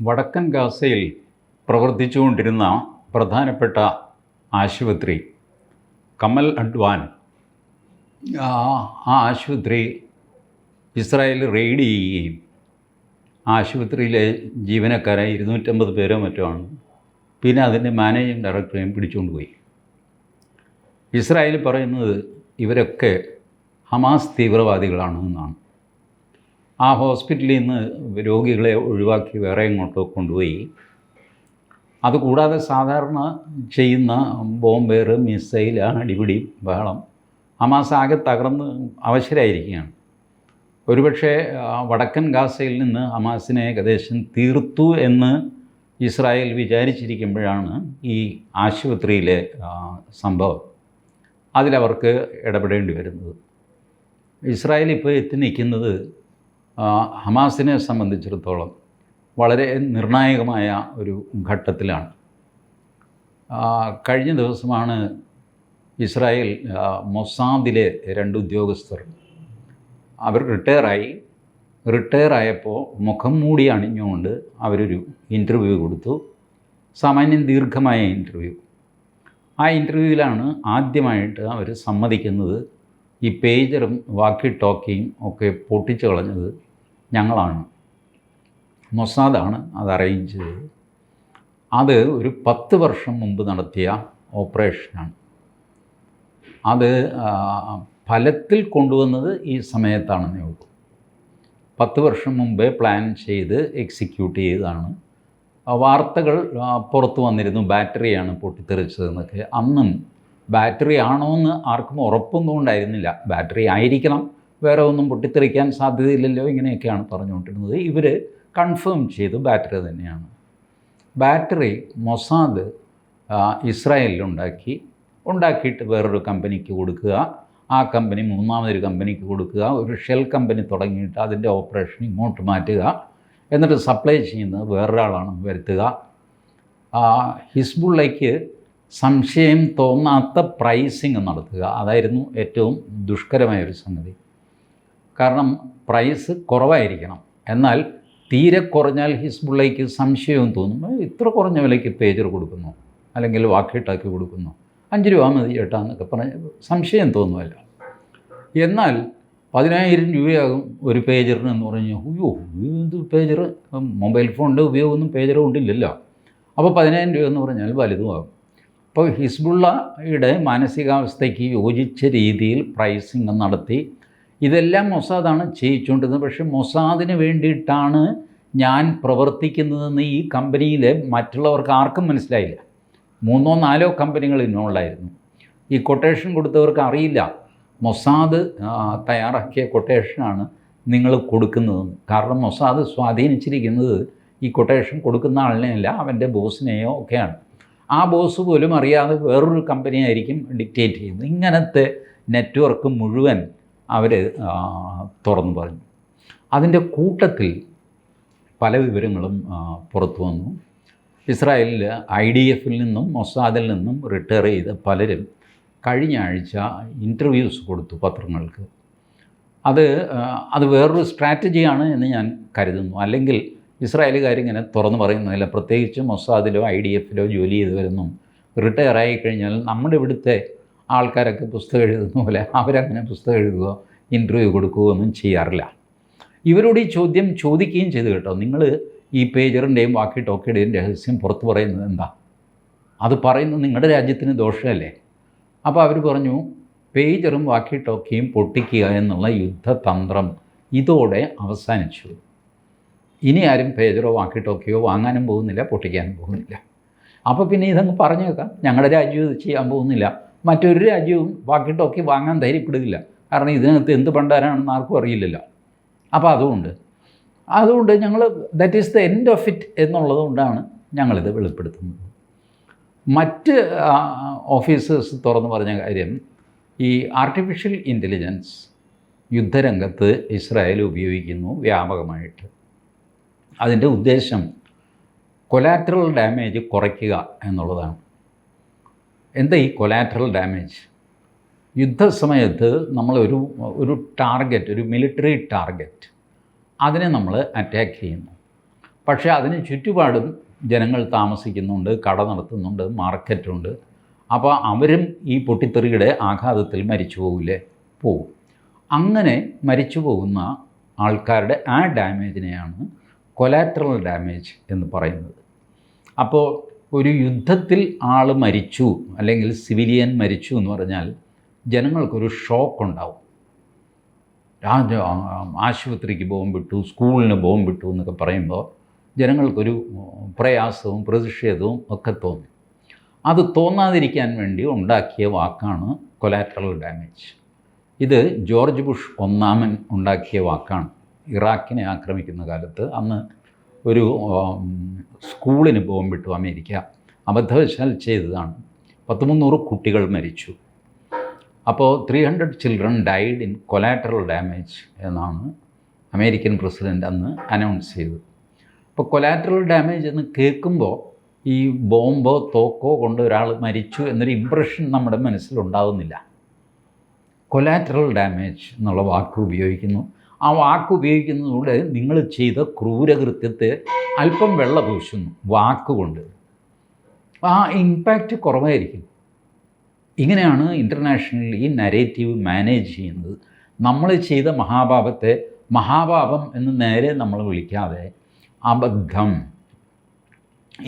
വടക്കൻ ഗാസയിൽ പ്രവർത്തിച്ചുകൊണ്ടിരുന്ന പ്രധാനപ്പെട്ട ആശുപത്രി കമൽ അഡ്വാൻ. ആ ആശുപത്രി ഇസ്രായേൽ റെയ്ഡ് ചെയ്യുകയും ആശുപത്രിയിലെ ജീവനക്കാരെ ഇരുന്നൂറ്റമ്പത് പേരോ മറ്റോ ആണ്. പിന്നെ അതിന്റെ മാനേജിങ് ഡയറക്ടറെയും പിടിച്ചുകൊണ്ട് പോയി. ഇസ്രായേൽ പറയുന്നത് ഇവരൊക്കെ ഹമാസ് തീവ്രവാദികളാണ് എന്നാണ്. ആ ഹോസ്പിറ്റലിൽ നിന്ന് രോഗികളെ ഒഴിവാക്കി വേറെ എങ്ങോട്ടോ കൊണ്ടുപോയി. അതുകൂടാതെ സാധാരണ ചെയ്യുന്ന ബോംബേറ് മിസൈൽ അടിപിടി ബഹളം ഹമാസ് ആകെ തകർന്ന് അവശരായിരിക്കുകയാണ്. ഒരുപക്ഷെ വടക്കൻ ഗാസയിൽ നിന്ന് ഹമാസിനെ ഏകദേശം തീർത്തു എന്ന് ഇസ്രായേൽ വിചാരിച്ചിരിക്കുമ്പോഴാണ് ഈ ആശുപത്രിയിലെ സംഭവം അതിലവർക്ക് ഇടപെടേണ്ടി വരുന്നത്. ഇസ്രായേൽ ഇപ്പോൾ എത്തി നിൽക്കുന്നത് ഹമാസിനെ സംബന്ധിച്ചിടത്തോളം വളരെ നിർണായകമായ ഒരു ഘട്ടത്തിലാണ്. കഴിഞ്ഞ ദിവസമാണ് ഇസ്രായേൽ മൊസാദിലെ രണ്ട് ഉദ്യോഗസ്ഥർ. അവർ റിട്ടയറായി. റിട്ടയർ ആയപ്പോൾ മുഖം മൂടി അണിഞ്ഞുകൊണ്ട് അവരൊരു ഇന്റർവ്യൂ കൊടുത്തു. സാമാന്യം ദീർഘമായ ഇന്റർവ്യൂ ആ ഇന്റർവ്യൂവിലാണ് ആദ്യമായിട്ട് അവർ സമ്മതിക്കുന്നത് ഈ പേജറും വാക്കി ടോക്കിയും ഒക്കെ പൊട്ടിച്ചു കളഞ്ഞത് ഞങ്ങളാണ്. മൊസാദാണ് അത് അറേഞ്ച് ചെയ്തത്. അത് ഒരു പത്ത് വർഷം മുമ്പ് നടത്തിയ ഓപ്പറേഷനാണ് അത് ഫലത്തിൽ കൊണ്ടുവന്നത് ഈ സമയത്താണെന്നേ ഉള്ളൂ. പത്ത് വർഷം മുമ്പേ പ്ലാൻ ചെയ്ത് എക്സിക്യൂട്ട് ചെയ്തതാണ്. വാർത്തകൾ പുറത്തു വന്നിരുന്നു. ബാറ്ററിയാണ് പൊട്ടിത്തെറിച്ചതെന്നൊക്കെ. അന്നും ബാറ്ററി ആണോ എന്ന് ആർക്കും ഉറപ്പൊന്നും ഉണ്ടായിരുന്നില്ല. ബാറ്ററി ആയിരിക്കണം. വേറെ ഒന്നും പൊട്ടിത്തെറിക്കാൻ സാധ്യതയില്ലല്ലോ ഇങ്ങനെയൊക്കെയാണ് പറഞ്ഞുകൊണ്ടിരുന്നത്. ഇവർ കൺഫേം ചെയ്തു ബാറ്ററി തന്നെയാണ്. ബാറ്ററി മൊസാദ് ഇസ്രായേലിൽ ഇസ്രായേലിലുണ്ടാക്കി ഉണ്ടാക്കിയിട്ട് വേറൊരു കമ്പനിക്ക് കൊടുക്കുക. ആ കമ്പനി മൂന്നാമതൊരു കമ്പനിക്ക് കൊടുക്കുക. ഒരു ഷെൽ കമ്പനി തുടങ്ങിയിട്ട് അതിന്റെ ഓപ്പറേഷൻ ഇങ്ങോട്ട് മാറ്റുക. എന്നിട്ട് സപ്ലൈ ചെയ്യുന്നത് വേറൊരാളാണ് വരുത്തുക. ഹിസ്ബുള്ളയ്ക്ക് സംശയം തോന്നാത്ത പ്രൈസിങ് നടത്തുക. അതായിരുന്നു ഏറ്റവും ദുഷ്കരമായ ഒരു സംഗതി. കാരണം പ്രൈസ് കുറവായിരിക്കണം. എന്നാൽ തീരെ കുറഞ്ഞാൽ ഹിസ്ബുള്ളയ്ക്ക് സംശയവും തോന്നും. ഇത്ര കുറഞ്ഞ വിലയ്ക്ക് പേജർ കൊടുക്കുന്നു. അല്ലെങ്കിൽ വാക്കിട്ടാക്കി കൊടുക്കുന്നു. അഞ്ച് രൂപ മതി ചേട്ടാ എന്നൊക്കെ പറഞ്ഞ് സംശയം തോന്നുമല്ലോ. എന്നാൽ പതിനായിരം രൂപയാകും ഒരു പേജറിന് എന്ന് പറഞ്ഞു അയ്യോ ഇത് പേജർ മൊബൈൽ ഫോണിന്റെ ഉപയോഗമൊന്നും പേജർ കൊണ്ടില്ലല്ലോ. അപ്പോൾ പതിനായിരം രൂപ എന്ന് പറഞ്ഞാൽ വലുതുമാകും. അപ്പോൾ ഹിസ്ബുള്ളയുടെ മാനസികാവസ്ഥയ്ക്ക് യോജിച്ച രീതിയിൽ പ്രൈസിങ് നടത്തി ഇതെല്ലാം മൊസാദാണ് ചെയ്യിച്ചുകൊണ്ടിരുന്നത്. പക്ഷേ മൊസാദിന് വേണ്ടിയിട്ടാണ് ഞാൻ പ്രവർത്തിക്കുന്നതെന്ന് ഈ കമ്പനിയിലെ മറ്റുള്ളവർക്ക് ആർക്കും മനസ്സിലായില്ല. മൂന്നോ നാലോ കമ്പനികൾ ഇന്നുള്ളായിരുന്നു ഈ കൊട്ടേഷൻ കൊടുത്തവർക്ക് അറിയില്ല. മൊസാദ് തയ്യാറാക്കിയ കൊട്ടേഷനാണ് നിങ്ങൾ കൊടുക്കുന്നതെന്ന്. കാരണം മൊസാദ് സ്വാധീനിച്ചിരിക്കുന്നത് ഈ കൊട്ടേഷൻ കൊടുക്കുന്ന ആളിനെയല്ല അവന്റെ ബോസിനെയോ ഒക്കെയാണ്. ആ ബോസ് പോലും അറിയാതെ വേറൊരു കമ്പനിയായിരിക്കും ഡിക്റ്റേറ്റ് ചെയ്യുന്നത്. ഇങ്ങനത്തെ നെറ്റ്വർക്ക് മുഴുവൻ അവർ തുറന്നു പറഞ്ഞു. അതിന്റെ കൂട്ടത്തിൽ പല വിവരങ്ങളും പുറത്തു വന്നു. ഇസ്രായേലിൽ ഐ ഡി എഫിൽ നിന്നും മൊസാദിൽ നിന്നും റിട്ടയർ ചെയ്ത പലരും കഴിഞ്ഞ ആഴ്ച ഇന്റർവ്യൂസ് കൊടുത്തു പത്രങ്ങൾക്ക്. അത് അത് വേറൊരു സ്ട്രാറ്റജിയാണ് എന്ന് ഞാൻ കരുതുന്നു. അല്ലെങ്കിൽ ഇസ്രായേലുകാർ ഇങ്ങനെ തുറന്നു പറയുന്നതല്ല. പ്രത്യേകിച്ച് മൊസാദിലോ ഐ ഡി എഫിലോ ജോലി ചെയ്തവരൊന്നും റിട്ടയർ ആയി കഴിഞ്ഞാൽ നമ്മുടെ ഇവിടുത്തെ ആൾക്കാരൊക്കെ പുസ്തകം എഴുതുന്ന പോലെ അവരങ്ങനെ പുസ്തകം എഴുതുകയോ ഇന്റർവ്യൂ കൊടുക്കുകയോ ഒന്നും ചെയ്യാറില്ല. ഇവരോട് ഈ ചോദ്യം ചോദിക്കുകയും ചെയ്തു കേട്ടോ. നിങ്ങൾ ഈ പേജറിന്റെയും വാക്കി ടോക്കിയുടെയും രഹസ്യം പുറത്ത് പറയുന്നത് എന്താ? അത് പറയുന്നത് നിങ്ങളുടെ രാജ്യത്തിന് ദോഷമല്ലേ? അപ്പോൾ അവർ പറഞ്ഞു പേജറും വാക്കി ടോക്കിയും പൊട്ടിക്കുക എന്നുള്ള യുദ്ധതന്ത്രം ഇതോടെ അവസാനിച്ചു. ഇനി ആരും പേജറോ വാക്കി ടോക്കിയോ വാങ്ങാനും പോകുന്നില്ല പൊട്ടിക്കാനും പോകുന്നില്ല. അപ്പോൾ പിന്നെ ഇതങ്ങ് പറഞ്ഞേക്കാം ഞങ്ങളുടെ രാജ്യം ഇത് ചെയ്യാൻ പോകുന്നില്ല. മറ്റൊരു രാജ്യവും വാക്കി ടോക്കി വാങ്ങാൻ ധൈര്യപ്പെടുകയില്ല കാരണം ഇതിനകത്ത് എന്ത് പണ്ടാരാണെന്ന് ആർക്കും അറിയില്ലല്ലോ. അപ്പോൾ അതുകൊണ്ട് അതുകൊണ്ട് ഞങ്ങൾ that is the end of it എന്നുള്ളത് കൊണ്ടാണ് ഞങ്ങളിത് വെളിപ്പെടുത്തുന്നത്. മറ്റ് ഓഫീസേഴ്സ് തുറന്നു പറഞ്ഞ കാര്യം ഈ ആർട്ടിഫിഷ്യൽ ഇന്റലിജൻസ് യുദ്ധരംഗത്ത് ഇസ്രായേൽ ഉപയോഗിക്കുന്നു വ്യാപകമായിട്ട്. അതിന്റെ ഉദ്ദേശം കൊലാറ്ററൽ ഡാമേജ് കുറയ്ക്കുക എന്നുള്ളതാണ്. എന്താ ഈ കൊലാറ്ററൽ ഡാമേജ് യുദ്ധസമയത്ത് നമ്മളൊരു ഒരു ടാർഗറ്റ് ഒരു മിലിറ്ററി ടാർഗറ്റ് അതിനെ നമ്മൾ അറ്റാക്ക് ചെയ്യുന്നു. പക്ഷേ അതിന് ചുറ്റുപാടും ജനങ്ങൾ താമസിക്കുന്നുണ്ട് കട നടത്തുന്നുണ്ട് മാർക്കറ്റുണ്ട് അപ്പോൾ അവരും ഈ പൊട്ടിത്തെറിയുടെ ആഘാതത്തിൽ മരിച്ചു പോകില്ലേ പോവും. അങ്ങനെ മരിച്ചു പോകുന്ന ആൾക്കാരുടെ ആ ഡാമേജിനെയാണ് കൊലാറ്ററൽ ഡാമേജ് എന്ന് പറയുന്നത്. അപ്പോൾ ഒരു യുദ്ധത്തിൽ ആൾ മരിച്ചു അല്ലെങ്കിൽ സിവിലിയൻ മരിച്ചു എന്ന് പറഞ്ഞാൽ ജനങ്ങൾക്കൊരു ഷോക്ക് ഉണ്ടാവും. രാജ ആശുപത്രിക്ക് ബോംബിട്ടു സ്കൂളിന് ബോംബിട്ടു എന്നൊക്കെ പറയുമ്പോൾ ജനങ്ങൾക്കൊരു പ്രയാസവും പ്രതിഷേധവും ഒക്കെ തോന്നി. അത് തോന്നാതിരിക്കാൻ വേണ്ടി ഉണ്ടാക്കിയ വാക്കാണ് കൊലാറ്ററൽ ഡാമേജ് ഇത് ജോർജ് ബുഷ് ഒന്നാമൻ ഉണ്ടാക്കിയ വാക്കാണ്. ഇറാഖിനെ ആക്രമിക്കുന്ന കാലത്ത് അന്ന് ഒരു സ്കൂളിന് ബോംബിട്ടു അമേരിക്ക. അബദ്ധവശാൽ ചെയ്തതാണ്. പത്ത് മുന്നൂറ് കുട്ടികൾ മരിച്ചു. അപ്പോൾ three hundred children died in collateral damage എന്നാണ് അമേരിക്കൻ പ്രസിഡന്റ് അന്ന് അനൗൺസ് ചെയ്തത്. അപ്പോൾ കൊലാറ്ററൽ ഡാമേജ് എന്ന് കേൾക്കുമ്പോൾ ഈ ബോംബോ തോക്കോ കൊണ്ട് ഒരാൾ മരിച്ചു എന്നൊരു ഇമ്പ്രഷൻ നമ്മുടെ മനസ്സിലുണ്ടാകുന്നില്ല കൊലാറ്ററൽ ഡാമേജ് എന്നുള്ള വാക്ക് ഉപയോഗിക്കുന്നു. ആ വാക്ക് ഉപയോഗിക്കുന്നതിലൂടെ നിങ്ങൾ ചെയ്ത ക്രൂരകൃത്യത്തെ അല്പം വെള്ള പൂശുന്നു വാക്കുകൊണ്ട്. ആ ഇമ്പാക്റ്റ് കുറവായിരിക്കും. ഇങ്ങനെയാണ് ഇന്റർനാഷണൽ ഈ നരേറ്റീവ് മാനേജ് ചെയ്യുന്നത്. നമ്മൾ ചെയ്ത മഹാഭാപത്തെ മഹാഭാപം എന്ന് നേരെ നമ്മൾ വിളിക്കാതെ അബദ്ധം.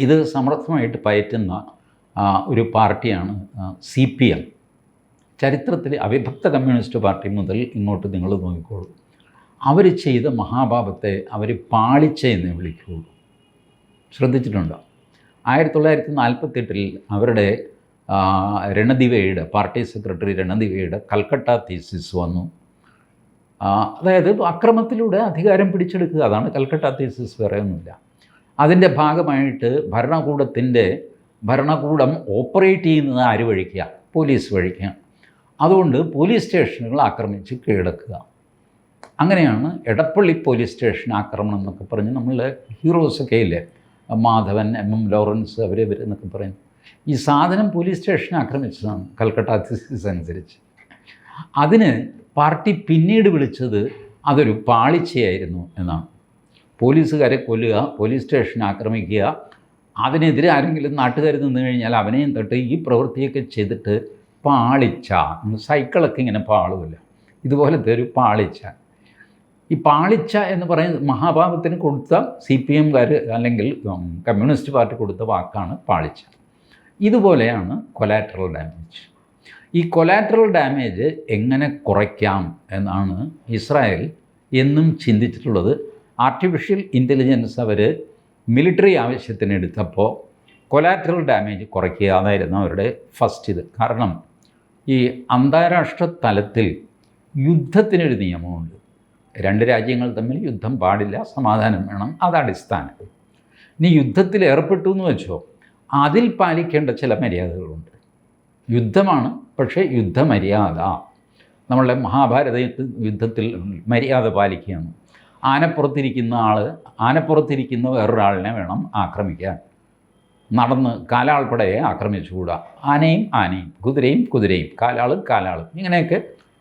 ഇത് സമർത്ഥമായിട്ട് പയറ്റുന്ന ഒരു പാർട്ടിയാണ് സി പി എം ചരിത്രത്തിൽ അവിഭക്ത കമ്മ്യൂണിസ്റ്റ് പാർട്ടി മുതൽ ഇങ്ങോട്ട് നിങ്ങൾ നോക്കിക്കോളൂ. അവർ ചെയ്ത മഹാപാപത്തെ അവർ പാളിച്ച എന്നേ വിളിക്കുകയുള്ളൂ. ശ്രദ്ധിച്ചിട്ടുണ്ടോ? ആയിരത്തി തൊള്ളായിരത്തി നാൽപ്പത്തെട്ടിൽ അവരുടെ രണദിവയുടെ പാർട്ടി സെക്രട്ടറി രണദിവയുടെ കൽക്കട്ട തീസിസ് വന്നു. അതായത് അക്രമത്തിലൂടെ അധികാരം പിടിച്ചെടുക്കുക. അതാണ് കൽക്കട്ട തീസിസ് വേറെ അതിന്റെ ഭാഗമായിട്ട് ഭരണകൂടത്തിന്റെ ഭരണകൂടം ഓപ്പറേറ്റ് ചെയ്യുന്നത് ആര് വഴിക്കുക പോലീസ് വഴിക്കുക അതുകൊണ്ട് പോലീസ് സ്റ്റേഷനുകൾ ആക്രമിച്ച് കീഴടക്കുക. അങ്ങനെയാണ് എടപ്പള്ളി പോലീസ് സ്റ്റേഷൻ ആക്രമണം എന്നൊക്കെ പറഞ്ഞ് നമ്മൾ ഹീറോസൊക്കെ ഇല്ലേ മാധവൻ എം. എം. ലോറൻസ് അവർ ഇവർ എന്നൊക്കെ പറയുന്നു ഈ സാധനം പോലീസ് സ്റ്റേഷൻ ആക്രമിച്ചതാണ് കൽക്കട്ട തീസിസ് അനുസരിച്ച്. അതിന് പാർട്ടി പിന്നീട് വിളിച്ചത് അതൊരു പാളിച്ചയായിരുന്നു എന്നാണ്. പോലീസുകാരെ കൊല്ലുക പോലീസ് സ്റ്റേഷൻ ആക്രമിക്കുക അതിനെതിരെ ആരെങ്കിലും നാട്ടുകാർ നിന്ന് കഴിഞ്ഞാൽ അവനെയും തൊട്ട് ഈ പ്രവൃത്തിയൊക്കെ ചെയ്തിട്ട് പാളിച്ച സൈക്കിളൊക്കെ ഇങ്ങനെ പാളുമല്ല ഇതുപോലത്തെ ഒരു പാളിച്ച. ഈ പാളിച്ച എന്ന് പറയുന്നത് മഹാഭാവത്തിന് കൊടുത്ത സി പി എംകാർ അല്ലെങ്കിൽ കമ്മ്യൂണിസ്റ്റ് പാർട്ടി കൊടുത്ത വാക്കാണ് പാളിച്ച. ഇതുപോലെയാണ് കൊലാറ്ററൽ ഡാമേജ്. ഈ കൊലാറ്ററൽ ഡാമേജ് എങ്ങനെ കുറയ്ക്കാം എന്നാണ് ഇസ്രായേൽ എന്നും ചിന്തിച്ചിട്ടുള്ളത്. ആർട്ടിഫിഷ്യൽ ഇന്റലിജൻസ് അവർ മിലിറ്ററി ആവശ്യത്തിന് എടുത്തപ്പോൾ കൊലാറ്ററൽ ഡാമേജ് കുറയ്ക്കുക അതായിരുന്നു അവരുടെ ഫസ്റ്റ് ഇത്. കാരണം ഈ അന്താരാഷ്ട്ര തലത്തിൽ യുദ്ധത്തിനൊരു നിയമമുണ്ട്. രണ്ട് രാജ്യങ്ങൾ തമ്മിൽ യുദ്ധം പാടില്ല സമാധാനം വേണം. അത് അടിസ്ഥാനം. ഇനി യുദ്ധത്തിൽ ഏർപ്പെട്ടു എന്ന് വെച്ചോ അതിൽ പാലിക്കേണ്ട ചില മര്യാദകളുണ്ട്. യുദ്ധമാണ് പക്ഷേ യുദ്ധമര്യാദ. നമ്മളുടെ മഹാഭാരത യുദ്ധത്തിൽ മര്യാദ പാലിക്കുകയാണ്. ആനപ്പുറത്തിരിക്കുന്ന ആൾ ആനപ്പുറത്തിരിക്കുന്ന വേറൊരാളിനെ വേണം ആക്രമിക്കാൻ. നടന്ന് കാലാൾപ്പടയെ ആക്രമിച്ചുകൂടാ. ആനയും ആനയും കുതിരയും കുതിരയും കാലാളും കാലാളും. ഇങ്ങനെയൊക്കെ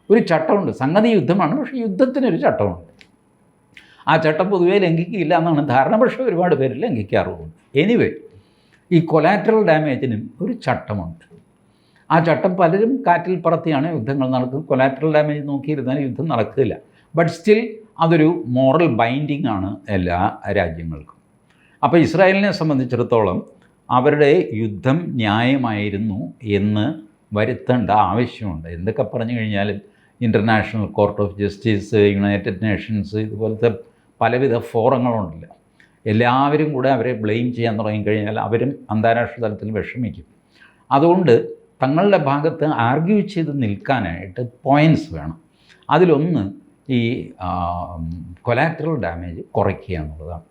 ഒരു ചട്ടമുണ്ട്. സംഗതി യുദ്ധമാണ് പക്ഷേ യുദ്ധത്തിനൊരു ചട്ടമുണ്ട്. ആ ചട്ടം പൊതുവെ ലംഘിക്കില്ല എന്നാണ് ധാരണ പക്ഷേ ഒരുപാട് പേര് ലംഘിക്കാറുള്ളത് എനിവേ ഈ കൊലാറ്ററൽ ഡാമേജിനും ഒരു ചട്ടമുണ്ട്. ആ ചട്ടം പലരും കാറ്റിൽ പറത്തിയാണ് യുദ്ധങ്ങൾ നടക്കുന്നത്. കൊലാറ്ററൽ ഡാമേജ് നോക്കിയിരുന്നാൽ യുദ്ധം നടക്കില്ല. ബട്ട് സ്റ്റിൽ അതൊരു മോറൽ ബൈൻഡിങ് ആണ് എല്ലാ രാജ്യങ്ങൾക്കും. അപ്പോൾ ഇസ്രായേലിനെ സംബന്ധിച്ചിടത്തോളം അവരുടെ യുദ്ധം ന്യായമായിരുന്നു എന്ന് വരുത്തേണ്ട ആവശ്യമുണ്ട്. എന്തൊക്കെ പറഞ്ഞു കഴിഞ്ഞാലും international court of justice united nations ഇതുപോലത്തെ പലവിധ ഫോറങ്ങളുണ്ടല്ലോ. എല്ലാവരും കൂടെ അവരെ ബ്ലെയിം ചെയ്യാൻ തുടങ്ങിക്കഴിഞ്ഞാൽ അവരും അന്താരാഷ്ട്ര തലത്തിൽ വിഷമിക്കും. അതുകൊണ്ട് തങ്ങളുടെ ഭാഗത്ത് ആർഗ്യൂ ചെയ്ത് നിൽക്കാനായിട്ട് പോയിന്റ്സ് വേണം. അതിലൊന്ന് ഈ കൊലാറ്ററൽ ഡാമേജ് കുറയ്ക്കുക എന്നുള്ളതാണ്.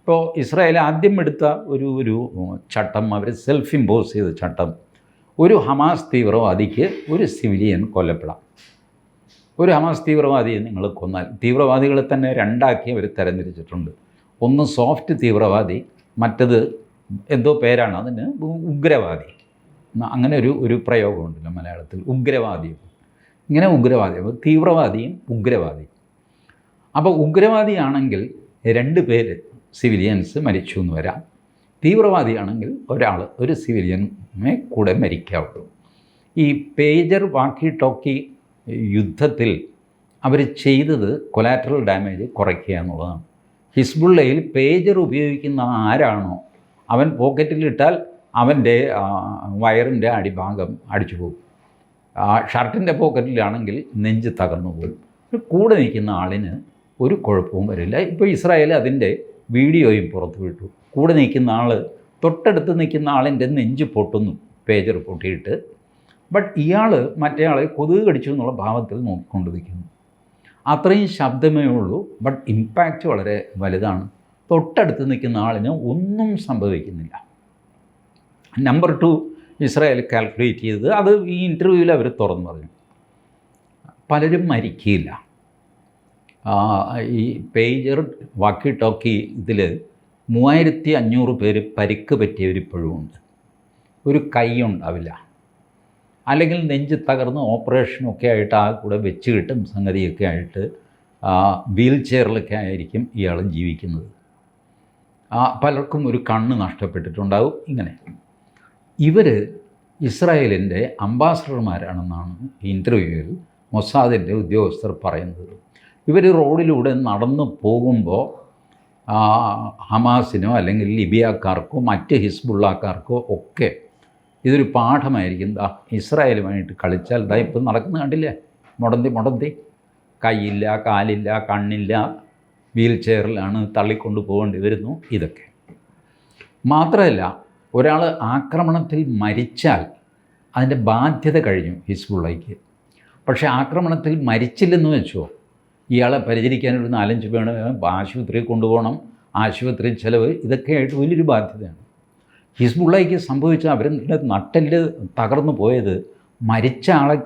ഇപ്പോൾ ഇസ്രായേൽ ആദ്യം എടുത്ത ഒരു ഒരു ചട്ടം അവർ സെൽഫ് ഇമ്പോസ് ചെയ്ത ചട്ടം ഒരു ഹമാസ് തീവ്രവാദിക്ക് ഒരു സിവിലിയൻ കൊല്ലപ്പെടാം. ഒരു ഹമാസ് തീവ്രവാദിയെ നിങ്ങൾ കൊന്നാൽ. തീവ്രവാദികളെ തന്നെ രണ്ടാക്കി അവർ തരംതിരിച്ചിട്ടുണ്ട് ഒന്ന് സോഫ്റ്റ് തീവ്രവാദി മറ്റത് എന്തോ പേരാണ് അതിന് ഉഗ്രവാദി. അങ്ങനെ ഒരു ഒരു പ്രയോഗമുണ്ടല്ലോ മലയാളത്തിൽ. ഉഗ്രവാദി. ഇങ്ങനെ ഉഗ്രവാദി. അപ്പോൾ തീവ്രവാദിയും ഉഗ്രവാദിയും അപ്പോൾ ഉഗ്രവാദിയാണെങ്കിൽ രണ്ട് പേര് സിവിലിയൻസ് മരിച്ചു എന്ന് വരാം. തീവ്രവാദിയാണെങ്കിൽ ഒരാൾ ഒരു സിവിലിയനെ കൂടെ മരിക്കാവുള്ളൂ. ഈ പേജർ വാക്കി ടോക്കി യുദ്ധത്തിൽ അവർ ചെയ്തത് കൊലാറ്ററൽ ഡാമേജ് കുറയ്ക്കുക എന്നുള്ളതാണ്. ഹിസ്ബുള്ളയിൽ പേജർ ഉപയോഗിക്കുന്ന ആരാണോ അവൻ പോക്കറ്റിലിട്ടാൽ അവന്റെ വയറിന്റെ അടിഭാഗം അടിച്ചു പോകും. ഷർട്ടിന്റെ പോക്കറ്റിലാണെങ്കിൽ നെഞ്ച് തകർന്നു പോകും. കൂടെ നിൽക്കുന്ന ആളിന് ഒരു കുഴപ്പവും വരില്ല. ഇപ്പോൾ ഇസ്രായേൽ അതിന്റെ വീഡിയോയും പുറത്തു വിട്ടു. കൂടെ നിൽക്കുന്ന ആൾ തൊട്ടടുത്ത് നിൽക്കുന്ന ആളിന്റെ നെഞ്ച് പൊട്ടുന്നു. പേജർ പൊട്ടിയിട്ട് ബട്ട് ഇയാൾ മറ്റേ ആളെ കൊതുക് കടിച്ചു എന്നുള്ള ഭാവത്തിൽ നോക്കിക്കൊണ്ടിരിക്കുന്നു. അത്രയും ശബ്ദമേ ഉള്ളൂ ബട്ട് ഇമ്പാക്റ്റ് വളരെ വലുതാണ്. തൊട്ടടുത്ത് നിൽക്കുന്ന ആളിന് ഒന്നും സംഭവിക്കുന്നില്ല. നമ്പർ ടു ഇസ്രായേൽ കാൽക്കുലേറ്റ് ചെയ്തത് അത് ഈ ഇന്റർവ്യൂവിൽ അവർ തുറന്നു പറഞ്ഞു. പലരും മരിക്കില്ല. ഈ പേജർ വാക്കി ടോക്കി ഇതിൽ മൂവായിരത്തി അഞ്ഞൂറ് പേര് പരിക്ക് പറ്റിയവരിപ്പോഴും ഉണ്ട്. ഒരു കൈ ഉണ്ടാവില്ല. അല്ലെങ്കിൽ നെഞ്ച് തകർന്ന് ഓപ്പറേഷനൊക്കെ ആയിട്ട് ആ കൂടെ വെച്ച് കിട്ടും സംഗതിയൊക്കെ ആയിട്ട് വീൽ ചെയറിലൊക്കെ ആയിരിക്കും ഇയാൾ ജീവിക്കുന്നത്. പലർക്കും ഒരു കണ്ണ് നഷ്ടപ്പെട്ടിട്ടുണ്ടാവും ഇങ്ങനെ. ഇവർ ഇസ്രായേലിന്റെ അംബാസഡർമാരാണെന്നാണ് ഇന്റർവ്യൂവിൽ മൊസാദിന്റെ ഉദ്യോഗസ്ഥർ പറയുന്നത്. ഇവർ റോഡിലൂടെ നടന്നു പോകുമ്പോൾ ഹമാസിനോ അല്ലെങ്കിൽ ലിബിയക്കാർക്കോ മറ്റ് ഹിസ്ബുള്ളക്കാർക്കോ ഒക്കെ ഇതൊരു പാഠമായിരിക്കും. ദാ ഇസ്രായേലുമായിട്ട് കളിച്ചാൽ ദാ ഇപ്പം നടക്കുന്ന കണ്ടില്ലേ? മുടന്തി മുടന്തി. കൈയില്ല കാലില്ല കണ്ണില്ല വീൽ ചെയറിലാണ് തള്ളിക്കൊണ്ട് പോകേണ്ടി വരുന്നു ഇതൊക്കെ. മാത്രമല്ല ഒരാൾ ആക്രമണത്തിൽ മരിച്ചാൽ അതിന്റെ ബാധ്യത കഴിഞ്ഞു ഹിസ്ബുള്ളയ്ക്ക്. പക്ഷേ ആക്രമണത്തിൽ മരിച്ചില്ലെന്ന് വെച്ചോ? ഇയാളെ പരിചരിക്കാനൊരു നാലഞ്ച് വേണം ആശുപത്രിയിൽ കൊണ്ടുപോകണം. ആശുപത്രി ചിലവ് ഇതൊക്കെയായിട്ട് വലിയൊരു ബാധ്യതയാണ്. ഹിസ്ബുള്ളയ്ക്ക് സംഭവിച്ച അവരുടെ നട്ടെല്ല് തകർന്നു പോയത് മരിച്ച ആളെ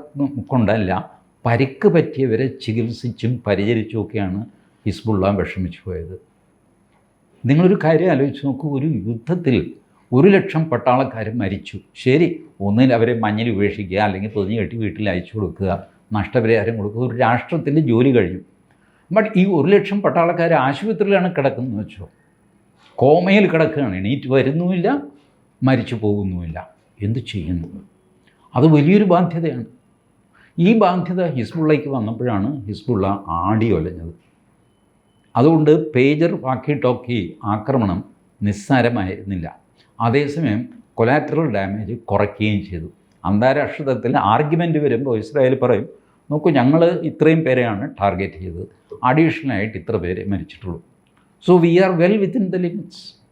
കൊണ്ടല്ല പരിക്ക് പറ്റിയവരെ ചികിത്സിച്ചും പരിചരിച്ചും ഒക്കെയാണ് ഹിസ്ബുള്ള വിഷമിച്ചു പോയത്. നിങ്ങളൊരു കാര്യം ആലോചിച്ച് നോക്കൂ ഒരു യുദ്ധത്തിൽ ഒരു ലക്ഷം പട്ടാളക്കാർ മരിച്ചു. ശരി ഒന്നിൽ അവരെ മഞ്ഞിൽ ഉപേക്ഷിക്കുക അല്ലെങ്കിൽ പൊതിഞ്ഞ് കെട്ടി വീട്ടിൽ അയച്ചു കൊടുക്കുക നഷ്ടപരിഹാരം കൊടുക്കുക ഒരു രാഷ്ട്രത്തിന്റെ ജോലി കഴിഞ്ഞു. ബട്ട് ഈ ഒരു ലക്ഷം പട്ടാളക്കാർ ആശുപത്രിയിലാണ് കിടക്കുന്നത് വെച്ചോ. കോമയിൽ കിടക്കുകയാണ് എണീറ്റ് വരുന്നുമില്ല മരിച്ചു പോകുന്നുമില്ല. എന്ത് ചെയ്യുന്നു? അത് വലിയൊരു ബാധ്യതയാണ്. ഈ ബാധ്യത ഹിസ്ബുള്ളയ്ക്ക് വന്നപ്പോഴാണ് ഹിസ്ബുള്ള ആടി ഒലഞ്ഞത്. അതുകൊണ്ട് പേജർ വാക്കി ടോക്കി ആക്രമണം നിസ്സാരമായിരുന്നില്ല. അതേസമയം കൊലാറ്ററൽ ഡാമേജ് കുറയ്ക്കുകയും ചെയ്തു. അന്താരാഷ്ട്ര തലത്തിൽ ആർഗ്യുമെന്റ് വരുമ്പോൾ ഇസ്രായേൽ പറയും നോക്കൂ ഞങ്ങൾ ഇത്രയും പേരെയാണ് ടാർഗറ്റ് ചെയ്തത്. അഡീഷണലായിട്ട് ഇത്ര പേരെ മരിച്ചിട്ടുള്ളൂ. So we are well within the limits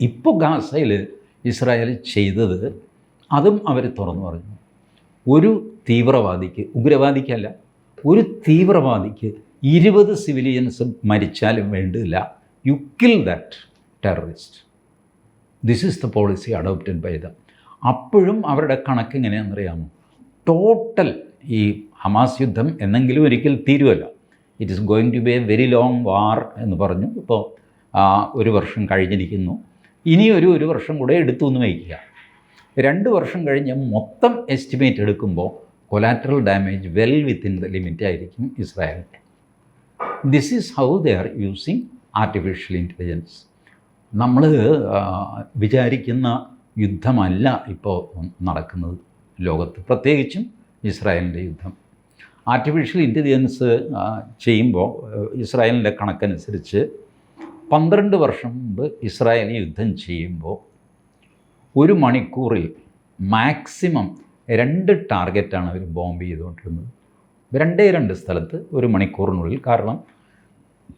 ഇപ്പോൾ ഗാസയിൽ ഇസ്രായേൽ ചെയ്തത് അതും അവർ തുറന്നു പറഞ്ഞു. ഒരു തീവ്രവാദിക്ക് ഉഗ്രവാദിക്കല്ല ഒരു തീവ്രവാദിക്ക് ഇരുപത് സിവിലിയൻസ് മരിച്ചാലും വേണ്ടില്ല. You kill that terrorist this is the policy adopted by the അപ്പോഴും അവരുടെ കണക്ക് എങ്ങനെയാണെന്നറിയാമോ? ടോട്ടൽ ഈ ഹമാസ് യുദ്ധം എന്നെങ്കിലും ഒരിക്കൽ തീരുമല്ല it is going to be a very long war എന്ന് പറഞ്ഞു. ഇപ്പോൾ ഒരു വർഷം കഴിഞ്ഞിരിക്കുന്നു. ഇനി ഒരു ഒരു വർഷം കൂടെ എടുത്തു എന്ന് വയ്ക്കുക. രണ്ട് വർഷം കഴിഞ്ഞ് മൊത്തം എസ്റ്റിമേറ്റ് എടുക്കുമ്പോൾ collateral damage well within the limit ആയിരിക്കും ഇസ്രായേലിന്റെ this is how they are using artificial intelligence നമ്മൾ വിചാരിക്കുന്ന യുദ്ധമല്ല ഇപ്പോൾ നടക്കുന്നത്. ലോകത്ത് പ്രത്യേകിച്ചും ഇസ്രായേലിന്റെ യുദ്ധം. ആർട്ടിഫിഷ്യൽ ഇന്റലിജൻസ് ചെയ്യുമ്പോൾ ഇസ്രായേലിന്റെ കണക്കനുസരിച്ച് പന്ത്രണ്ട് വർഷം മുമ്പ് ഇസ്രായേൽ യുദ്ധം ചെയ്യുമ്പോൾ ഒരു മണിക്കൂറിൽ മാക്സിമം രണ്ട് ടാർഗറ്റാണ് അവർ ബോംബ് ചെയ്തുകൊണ്ടിരുന്നത്. രണ്ടേ രണ്ട് സ്ഥലത്ത് ഒരു മണിക്കൂറിനുള്ളിൽ കാരണം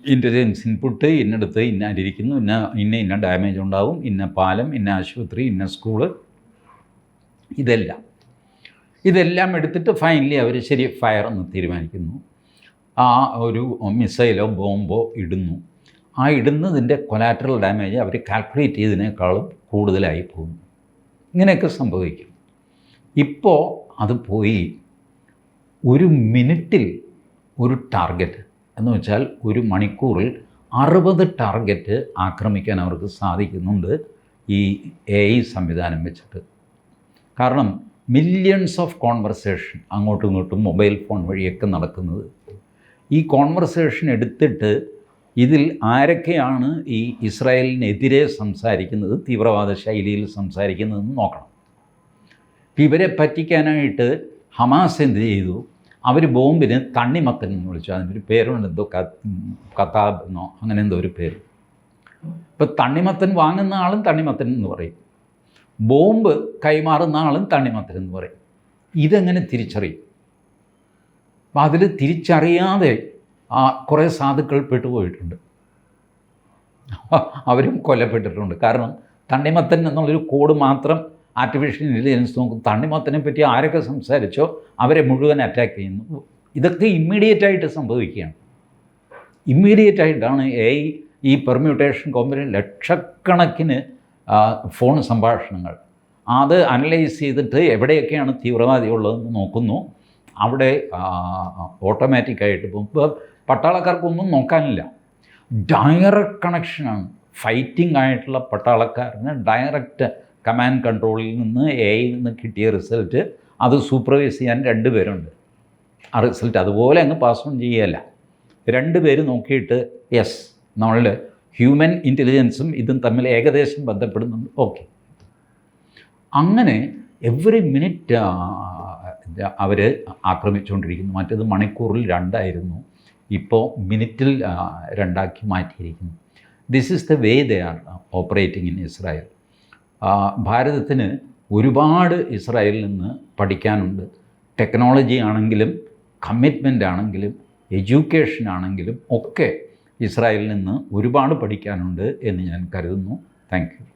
ഇന്റലിജൻസ് ഇൻപുട്ട് ഇന്നടത്ത് ഇന്നാരിയിരിക്കുന്നു ഇന്ന ഇന്ന ഇന്ന ഡാമേജ് ഉണ്ടാവും ഇന്ന പാലം ഇന്ന ആശുപത്രി ഇന്ന സ്കൂൾ ഇതെല്ലാം. ഇതെല്ലാം എടുത്തിട്ട് ഫൈനലി അവർ ശരി ഫയർ എന്ന് തീരുമാനിക്കുന്നു. ആ ഒരു മിസൈലോ ബോംബോ ഇടുന്നു. ആ ഇടുന്നതിന്റെ കൊലാറ്ററൽ ഡാമേജ് അവർ കാൽക്കുലേറ്റ് ചെയ്തതിനേക്കാളും കൂടുതലായി പോകുന്നു. ഇങ്ങനെയൊക്കെ സംഭവിക്കും. ഇപ്പോൾ അത് പോയി. ഒരു മിനിറ്റിൽ ഒരു ടാർഗറ്റ് എന്ന് വെച്ചാൽ ഒരു മണിക്കൂറിൽ അറുപത് ടാർഗറ്റ് ആക്രമിക്കാൻ അവർക്ക് സാധിക്കുന്നുണ്ട് ഈ എ ഐ സംവിധാനം വെച്ചിട്ട്. കാരണം മില്യൺസ് ഓഫ് കോൺവെർസേഷൻ അങ്ങോട്ടും ഇങ്ങോട്ടും മൊബൈൽ ഫോൺ വഴിയൊക്കെ നടക്കുന്നത്. ഈ കോൺവെർസേഷൻ എടുത്തിട്ട് ഇതിൽ ആരൊക്കെയാണ് ഈ ഇസ്രായേലിനെതിരെ സംസാരിക്കുന്നത് തീവ്രവാദ ശൈലിയിൽ സംസാരിക്കുന്നതെന്ന് നോക്കണം. ഇവരെ പറ്റിക്കാനായിട്ട് ഹമാസ് എന്ത് ചെയ്തു? അവർ ബോംബിന് തണ്ണിമത്തൻ എന്ന് വിളിച്ചു. അതിനൊരു പേരുണ്ട്. എന്തോ കത്താബ് എന്നോ അങ്ങനെ എന്തോ ഒരു പേര്. ഇപ്പോൾ തണ്ണിമത്തൻ വാങ്ങുന്ന ആളും തണ്ണിമത്തൻ എന്ന് പറയും. ബോംബ് കൈമാറുന്ന ആളും തണ്ണിമത്തൻ എന്ന് പറയും. ഇതെങ്ങനെ തിരിച്ചറിയും? അപ്പം അതിൽ തിരിച്ചറിയാതെ ആ കുറേ സാധുക്കൾ പെട്ടുപോയിട്ടുണ്ട്. അവരും കൊല്ലപ്പെട്ടിട്ടുണ്ട്. കാരണം തണ്ണിമത്തൻ എന്നുള്ളൊരു കോഡ് മാത്രം ആർട്ടിഫിഷ്യൽ ഇന്റലിജൻസ് നോക്കും തണ്ണിമത്തനെ പറ്റി ആരൊക്കെ സംസാരിച്ചോ അവരെ മുഴുവൻ അറ്റാക്ക് ചെയ്യുന്നു. ഇതൊക്കെ ഇമ്മീഡിയറ്റ് ആയിട്ട് സംഭവിക്കുകയാണ്. ഇമ്മീഡിയറ്റ് ആയിട്ടാണ് എ ഈ പെർമ്യൂട്ടേഷൻ കോമ്പനി ലക്ഷക്കണക്കിന് ഫോൺ സംഭാഷണങ്ങൾ. അത് അനലൈസ് ചെയ്തിട്ട് എവിടെയൊക്കെയാണ് തീവ്രവാദി ഉള്ളതെന്ന് നോക്കുന്നു. അവിടെ ഓട്ടോമാറ്റിക്കായിട്ട് ഇപ്പം പട്ടാളക്കാർക്കൊന്നും നോക്കാനില്ല. ഡയറക്റ്റ് കണക്ഷനാണ് ഫൈറ്റിംഗ് ആയിട്ടുള്ള പട്ടാളക്കാരന് ഡയറക്റ്റ് കമാൻഡ് കൺട്രോളിൽ നിന്ന് എയിൽ നിന്ന് കിട്ടിയ റിസൾട്ട് അത് സൂപ്പർവൈസ് ചെയ്യാൻ രണ്ട് പേരുണ്ട്. ആ റിസൾട്ട് അതുപോലെ അങ്ങ് പാസ് ഓൺ ചെയ്യല്ല. രണ്ട് പേര് നോക്കിയിട്ട് യെസ് നമ്മളുടെ ഹ്യൂമൻ ഇന്റലിജൻസും ഇതും തമ്മിൽ ഏകദേശം ബന്ധപ്പെടുന്നുണ്ട്. ഓക്കെ അങ്ങനെ എവറി മിനിറ്റ് അവർ ആക്രമിച്ചുകൊണ്ടിരിക്കുന്നു. മറ്റേത് മണിക്കൂറിൽ രണ്ടായിരുന്നു. ഇപ്പോൾ മിനിറ്റിൽ രണ്ടാക്കി മാറ്റിയിരിക്കുന്നു. This is the way they are operating in Israel ഭാരതത്തിന് ഒരുപാട് ഇസ്രായേലിൽ നിന്ന് പഠിക്കാനുണ്ട്. ടെക്നോളജി ആണെങ്കിലും കമ്മിറ്റ്മെന്റ് ആണെങ്കിലും എഡ്യൂക്കേഷൻ ആണെങ്കിലും ഒക്കെ ഇസ്രായേലിൽ നിന്ന് ഒരുപാട് പഠിക്കാനുണ്ട് എന്ന് ഞാൻ കരുതുന്നു. താങ്ക്